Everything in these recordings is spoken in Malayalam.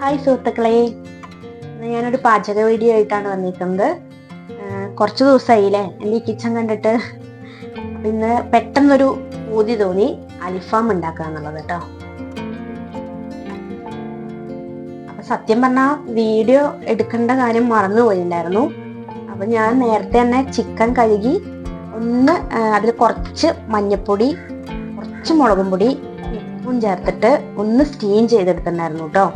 ഹായ് സുഹൃത്തുക്കളെ. ഞാനൊരു പാചക വീഡിയോ ആയിട്ടാണ് വന്നിരിക്കുന്നത്. കുറച്ച് ദിവസമായില്ലേ? എന്റെ ഈ കിച്ചൺ കണ്ടിട്ട്. പിന്നെ പെട്ടെന്നൊരു ഊതി തോന്നി അൽഫാം ഉണ്ടാക്കുക എന്നുള്ളത് കേട്ടോ. അപ്പൊ സത്യം പറഞ്ഞാൽ വീഡിയോ എടുക്കേണ്ട കാര്യം മറന്നുപോയിട്ടുണ്ടായിരുന്നു അപ്പൊ ഞാൻ നേരത്തെ തന്നെ ചിക്കൻ കഴുകി ഒന്ന് അതിൽ കുറച്ച് മഞ്ഞൾപ്പൊടി കുറച്ച് മുളകും പൊടി ഉപ്പും ചേർത്തിട്ട് ഒന്ന് സ്റ്റീം ചെയ്തെടുത്തിട്ടുണ്ടായിരുന്നു കേട്ടോ.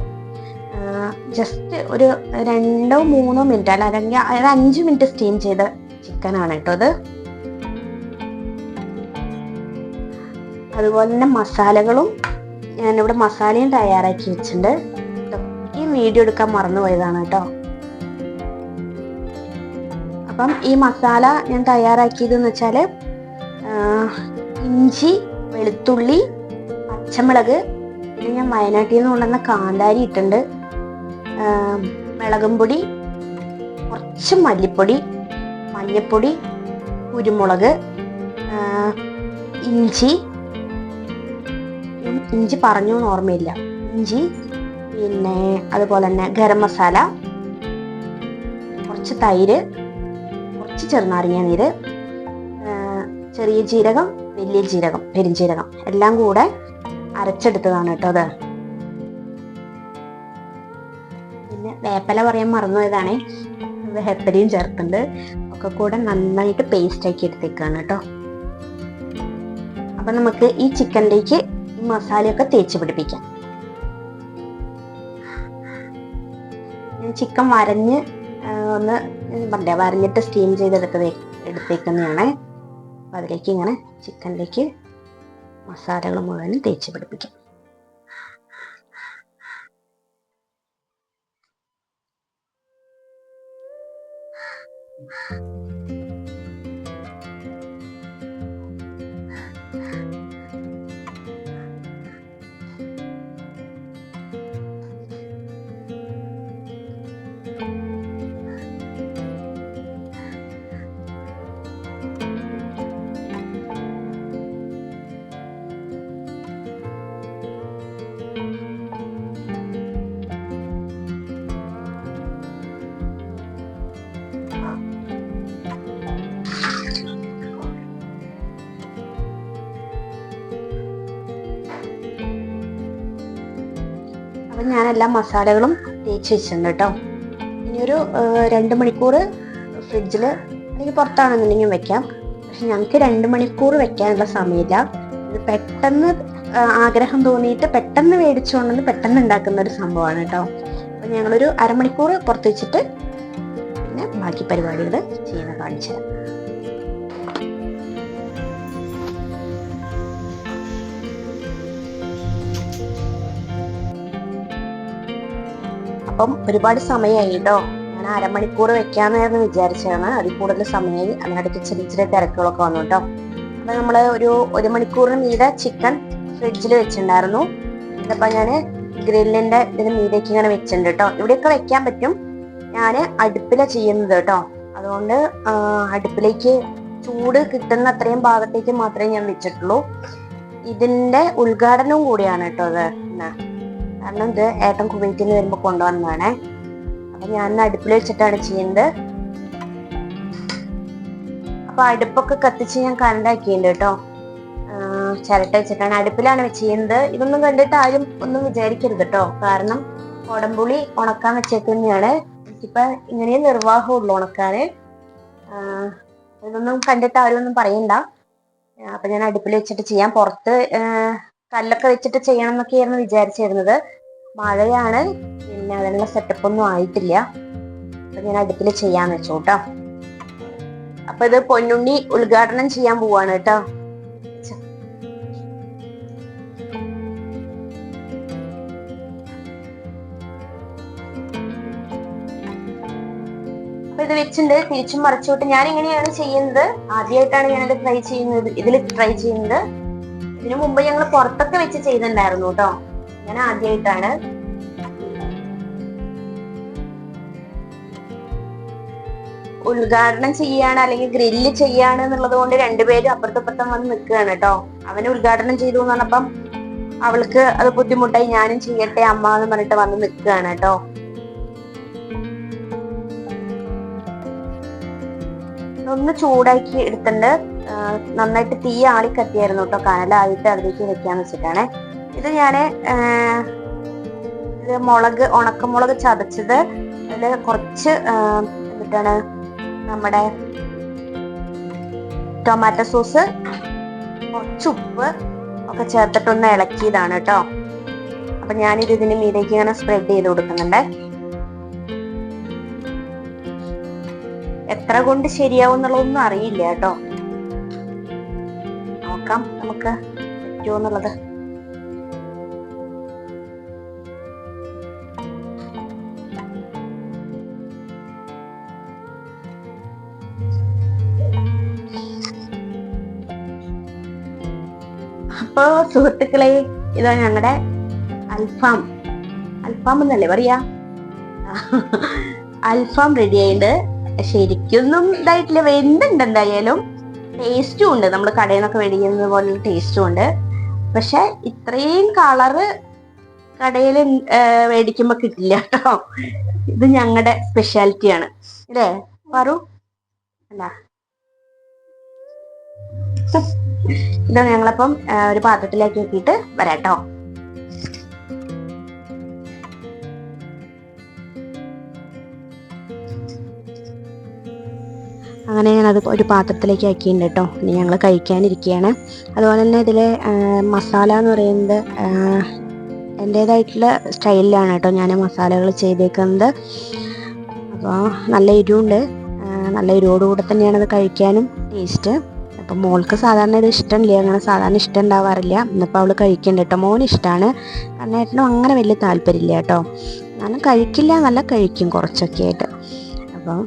ജസ്റ്റ് ഒരു രണ്ടോ മൂന്നോ മിനിറ്റ് അല്ല അല്ലെങ്കിൽ ഒരു അഞ്ച് മിനിറ്റ് സ്റ്റീം ചെയ്ത ചിക്കനാണ് കേട്ടോ അത്. അതുപോലെ തന്നെ മസാലകളും ഞാൻ ഞാനിവിടെ മസാലയും തയ്യാറാക്കി വെച്ചിട്ടുണ്ട്. ഈ വീഡിയോ എടുക്കാൻ മറന്നുപോയതാണ് കേട്ടോ. അപ്പം ഈ മസാല ഞാൻ തയ്യാറാക്കിയതെന്ന് വെച്ചാൽ ഇഞ്ചി വെളുത്തുള്ളി പച്ചമുളക് പിന്നെ ഞാൻ വയനാട്ടിൽ നിന്ന് കൊണ്ടുവന്ന കാന്താരി ഇട്ടുണ്ട് മുളകും പൊടി കുറച്ച് മല്ലിപ്പൊടി മഞ്ഞൾപ്പൊടി കുരുമുളക് ഇഞ്ചി. ഇഞ്ചി പറഞ്ഞു എന്ന് ഓർമ്മയില്ല. ഇഞ്ചി പിന്നെ അതുപോലെ തന്നെ ഗരം മസാല കുറച്ച് തൈര് കുറച്ച് ചെറുനാരങ്ങ നീര് ചെറിയ ജീരകം വലിയ ജീരകം പെരുംജീരകം എല്ലാം കൂടെ അരച്ചെടുത്തതാണ് കേട്ടോ അത്. വേപ്പല പറയാൻ മറന്നുപോയതാണേ വേപ്പലയും ചേർത്തുണ്ട് ഒക്കെ കൂടെ നന്നായിട്ട് പേസ്റ്റ് ആക്കി എടുത്തേക്കാണ് കേട്ടോ. അപ്പൊ നമുക്ക് ഈ ചിക്കനിലേക്ക് ഈ മസാലയൊക്കെ തേച്ച് പിടിപ്പിക്കാം. ഞാൻ ചിക്കൻ വരഞ്ഞ് ഒന്ന് പറഞ്ഞ വരഞ്ഞിട്ട് സ്റ്റീം ചെയ്തെടുത്തത് എടുത്തേക്കുന്നതാണ്. അപ്പൊ അതിലേക്ക് ഇങ്ങനെ ചിക്കനിലേക്ക് മസാലകൾ മുഴുവനും തേച്ച് പിടിപ്പിക്കാം. അപ്പൊ ഞാൻ എല്ലാ മസാലകളും തേച്ച് വെച്ചിട്ടുണ്ട് കേട്ടോ. ഇനിയൊരു രണ്ട് മണിക്കൂർ ഫ്രിഡ്ജിൽ അല്ലെങ്കിൽ പുറത്താണെന്നുണ്ടെങ്കിൽ വെക്കാം. പക്ഷെ ഞങ്ങൾക്ക് രണ്ട് മണിക്കൂർ വെക്കാനുള്ള സമയമില്ല. പെട്ടെന്ന് ആഗ്രഹം തോന്നിയിട്ട് പെട്ടെന്ന് മേടിച്ചുകൊണ്ടെന്ന് പെട്ടെന്ന് ഉണ്ടാക്കുന്ന ഒരു സംഭവമാണ് കേട്ടോ. അപ്പം ഞങ്ങളൊരു അരമണിക്കൂർ പുറത്ത് വെച്ചിട്ട് പിന്നെ ബാക്കി പരിപാടികൾ ചെയ്യുന്ന കാണിച്ചു അപ്പം ഒരുപാട് സമയമായി കേട്ടോ ഞാൻ അരമണിക്കൂർ വെക്കാന്നായിരുന്നു വിചാരിച്ചതാണ്. അതിൽ കൂടുതൽ സമയമായി അതിനിടയ്ക്ക് ചെറിയ ചെറിയ തിരക്കുകളൊക്കെ വന്നു കേട്ടോ. അപ്പൊ നമ്മൾ ഒരു ഒരു മണിക്കൂറിന് മീതെ ചിക്കൻ ഫ്രിഡ്ജിൽ വെച്ചിട്ടുണ്ടായിരുന്നു. ഇതിപ്പോ ഞാൻ ഗ്രില്ലിന്റെ ഇതിന് മീതേക്ക് ഇങ്ങനെ വെച്ചിട്ടുണ്ട് കേട്ടോ. ഇവിടെയൊക്കെ വെക്കാൻ പറ്റും. ഞാൻ അടുപ്പിലാണ് ചെയ്യുന്നത് കേട്ടോ. അതുകൊണ്ട് അടുപ്പിലേക്ക് ചൂട് കിട്ടുന്ന അത്രയും ഭാഗത്തേക്ക് മാത്രമേ ഞാൻ വെച്ചിട്ടുള്ളൂ. ഇതിന്റെ ഉദ്ഘാടനവും കൂടിയാണ് കേട്ടോ അത്. കാരണം ഇത് ഏട്ടൻ കുവൈറ്റിൽ നിന്ന് വരുമ്പോ കൊണ്ടുവന്നതാണ്. അപ്പൊ ഞാൻ അടുപ്പിൽ വെച്ചിട്ടാണ് ചെയ്യുന്നത്. അപ്പൊ അടുപ്പൊക്കെ കത്തിച്ച് ഞാൻ കണ്ടാക്കിയിട്ടുണ്ട് കേട്ടോ. ചിരട്ട വെച്ചിട്ടാണ് അടുപ്പിലാണ് ചെയ്യുന്നത്. ഇതൊന്നും കണ്ടിട്ട് ആരും ഒന്നും വിചാരിക്കരുത് കേട്ടോ. കാരണം കൊടംപുളി ഉണക്കാൻ വെച്ചേക്കുന്നതാണ് എനിക്കിപ്പൊ ഇങ്ങനെ നിർവാഹമുള്ളൂ ഉണക്കാന്. ആഹ് ഇതൊന്നും കണ്ടിട്ട് ആരും ഒന്നും പറയണ്ട. അപ്പൊ ഞാൻ അടുപ്പിൽ വെച്ചിട്ട് ചെയ്യാം. പുറത്ത് കല്ലൊക്കെ വെച്ചിട്ട് ചെയ്യണം എന്നൊക്കെയായിരുന്നു വിചാരിച്ചിരുന്നത്. മഴയാണ് പിന്നെ അതിനുള്ള സെറ്റപ്പ് ഒന്നും ആയിട്ടില്ല. അപ്പൊ ഞാൻ അടുപ്പിൽ ചെയ്യാന്ന് വെച്ചു കേട്ടോ. അപ്പൊ ഇത് പൊന്നുണ്ണി ഉദ്ഘാടനം ചെയ്യാൻ പോവാണ് കേട്ടോ. അപ്പൊ ഇത് വെച്ചിട്ടുണ്ട്. തിരിച്ചും മറിച്ചോട്ട് ഞാൻ എങ്ങനെയാണ് ചെയ്യുന്നത്. ആദ്യമായിട്ടാണ് ഞാനത് ട്രൈ ചെയ്യുന്നത്. ഇതിൽ ട്രൈ ചെയ്യുന്നത്. ഇതിനു മുമ്പ് ഞങ്ങൾ പുറത്തൊക്കെ വെച്ച് ചെയ്തിട്ടുണ്ടായിരുന്നു കേട്ടോ. ഞാൻ ആദ്യമായിട്ടാണ് ഉദ്ഘാടനം ചെയ്യാണ് അല്ലെങ്കിൽ ഗ്രില്ല് ചെയ്യാണ് എന്നുള്ളത് കൊണ്ട് രണ്ടുപേരും അപ്പുറത്തും ഇപ്പുറത്തും വന്ന് നിൽക്കുകയാണ് കേട്ടോ. അവന് ഉദ്ഘാടനം ചെയ്തു എന്ന് പറഞ്ഞപ്പം അവൾക്ക് അത് ബുദ്ധിമുട്ടായി ഞാനും ചെയ്യട്ടെ അമ്മ എന്ന് പറഞ്ഞിട്ട് വന്ന് നിൽക്കുകയാണ് കേട്ടോ. ഒന്ന് ചൂടാക്കി എടുത്തിട്ടുണ്ട്. നന്നായിട്ട് തീ ആളി കത്തിയായിരുന്നു കേട്ടോ കനലായിട്ട് അതിലേക്ക് വെക്കാന്ന് വെച്ചിട്ടാണ്. ഇത് ഞാൻ ഇത് മുളക് ഉണക്കമുളക് ചതച്ചത് അതിൽ കുറച്ച് എന്നിട്ടാണ് നമ്മുടെ ടൊമാറ്റോ സോസ് കുറച്ച് ഉപ്പ് ഒക്കെ ചേർത്തിട്ടൊന്ന് ഇളക്കിയതാണ് കേട്ടോ. അപ്പൊ ഞാനിത് ഇതിന് മീതേക്ക് ഇങ്ങനെ സ്പ്രെഡ് ചെയ്ത് കൊടുക്കുന്നുണ്ട്. എത്ര കൊണ്ട് ശരിയാവും എന്നുള്ളതൊന്നും അറിയില്ല കേട്ടോ. നോക്കാം നമുക്ക് പറ്റുമോ എന്നുള്ളത് അപ്പോ സുഹൃത്തുക്കളെ ഇതാ ഞങ്ങളുടെ അൽഫാം. അൽഫാം എന്നല്ലേ പറയാ? അൽഫാം റെഡി ആയിട്ട് ശരിക്കൊന്നും ഇതായിട്ടില്ല. വെന്തുണ്ട് എന്തായാലും. ടേസ്റ്റും ഉണ്ട്. നമ്മൾ കടയിൽ നിന്നൊക്കെ മേടിക്കുന്നത് പോലെ ടേസ്റ്റും ഉണ്ട്. പക്ഷെ ഇത്രയും കളറ് കടയിൽ മേടിക്കുമ്പോ കിട്ടില്ല കേട്ടോ ഇത് ഞങ്ങളുടെ സ്പെഷ്യാലിറ്റിയാണ് അല്ലേ പറു അല്ല. ഇത് ഞങ്ങളപ്പം ഒരു പാത്രത്തിലേക്ക് നോക്കിയിട്ട് വരാട്ടോ. അങ്ങനെ ഞാനത് ഒരു പാത്രത്തിലേക്ക് ആക്കിയിട്ടുണ്ട് കേട്ടോ ഇനി ഞങ്ങൾ കഴിക്കാനിരിക്കുകയാണ് അതുപോലെ തന്നെ ഇതിൽ മസാല എന്ന് പറയുന്നത് എന്റേതായിട്ടുള്ള സ്റ്റൈലിലാണ് കേട്ടോ ഞാൻ മസാലകൾ ചെയ്തേക്കുന്നത്. അപ്പോൾ നല്ല എരിവുണ്ട്. നല്ല എരിവോടുകൂടെ തന്നെയാണ് അത് കഴിക്കാനും ടേസ്റ്റ്. അപ്പം മോൾക്ക് സാധാരണ ഇത് ഇഷ്ടമില്ല. അങ്ങനെ സാധാരണ ഇഷ്ടം ഉണ്ടാവാറില്ല. ഇന്നിപ്പോൾ അവൾ കഴിക്കുന്നുണ്ട് കേട്ടോ മോന് ഇഷ്ടമാണ് കണ്ണേട്ടനും അങ്ങനെ വലിയ താല്പര്യമില്ല കേട്ടോ ഞാൻ കഴിക്കില്ല. നല്ല കഴിക്കും കുറച്ചൊക്കെ ആയിട്ട്. അപ്പം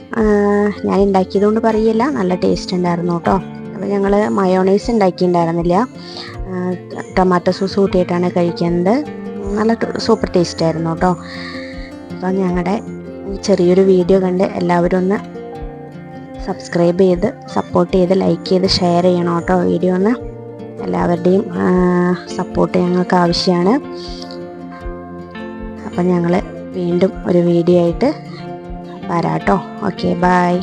ഞാൻ ഉണ്ടാക്കിയത് കൊണ്ട് പറയില്ല. നല്ല ടേസ്റ്റ് ഉണ്ടായിരുന്നു കേട്ടോ. അപ്പോൾ ഞങ്ങൾ മയോണൈസ് ഉണ്ടാക്കിയിട്ടുണ്ടായിരുന്നില്ല. ടൊമാറ്റോ സോസ് കൂട്ടിയിട്ടാണ് കഴിക്കുന്നത്. നല്ല സൂപ്പർ ടേസ്റ്റ് ആയിരുന്നു കേട്ടോ. അപ്പം ഞങ്ങളുടെ ചെറിയൊരു വീഡിയോ കണ്ട് എല്ലാവരും ഒന്ന് സബ്സ്ക്രൈബ് ചെയ്ത് സപ്പോർട്ട് ചെയ്ത് ലൈക്ക് ചെയ്ത് ഷെയർ ചെയ്യണം കേട്ടോ വീഡിയോ ഒന്ന്. എല്ലാവരുടെയും സപ്പോർട്ട് ഞങ്ങൾക്ക് ആവശ്യമാണ് അപ്പം ഞങ്ങൾ വീണ്ടും ഒരു വീഡിയോ ആയിട്ട് വരാം കേട്ടോ ഓക്കെ ബായ്